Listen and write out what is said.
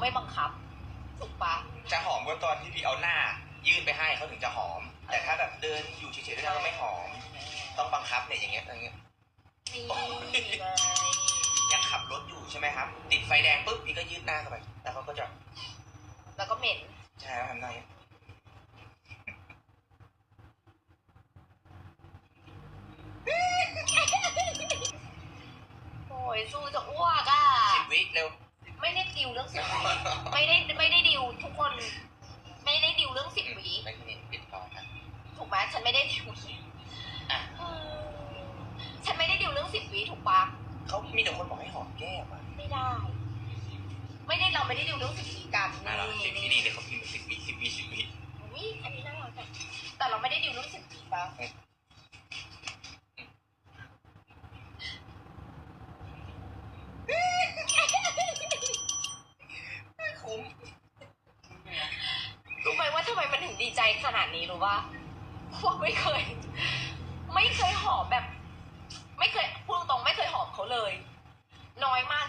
ไม่บังคับ ถูกปะจะหอมก็ตอนที่พี่เอาหน้า ยื่นไปให้เขาถึงจะหอม แต่ถ้าแบบเดินอยู่เฉยๆด้วยกันก็ไม่หอม ต้องบังคับเนี่ยอย่างเงี้ยอย่างเงี้ยนี่โอ้ยไงยังขับรถอยู่ใช่ไหมครับ ติดไฟแดงปุ๊บพี่ก็ยืดหน้าเข้าไป แล้วเขาก็จะแล้วก็เหม็นใช่ครับทำได้างเงี้ยโอ้ยสู้จะอ้วกอะสิบวิเร็ว ไม่ได้ดิวเรื่องสิบวิไม่ได้ไม่ได้ดิวทุกคน ไม่ได้ดิวเรื่องสิบวิไปที่นี่ปิดก่อนครับถูกไหมฉันไม่ได้ดิวอะเออฉันไม่ได้ดิวเรื่องสิบวิถูกปะเขามีแต่คนบอกให้หอมแก้มอะไม่ได้ ไม่ได้เราไม่ได้ดิวเรื่องสิบวิกันอะเราสิบที่นี่เดี๋ยวเขาพิมพ์สิบวิสิบวิสิบวิอุ๊ยอันนี้น่ารักอะแต่เราไม่ได้ดิวเรื่องสิบวิปะ คุ้มรู้ไหมว่าทำไมมันถึงดีใจขนาดนี้รู้ปะเพราะว่าไม่เคย ไม่เคยหอมแบบ ไม่เคยพูดตรงๆไม่เคยหอมเขาเลย น้อยมาก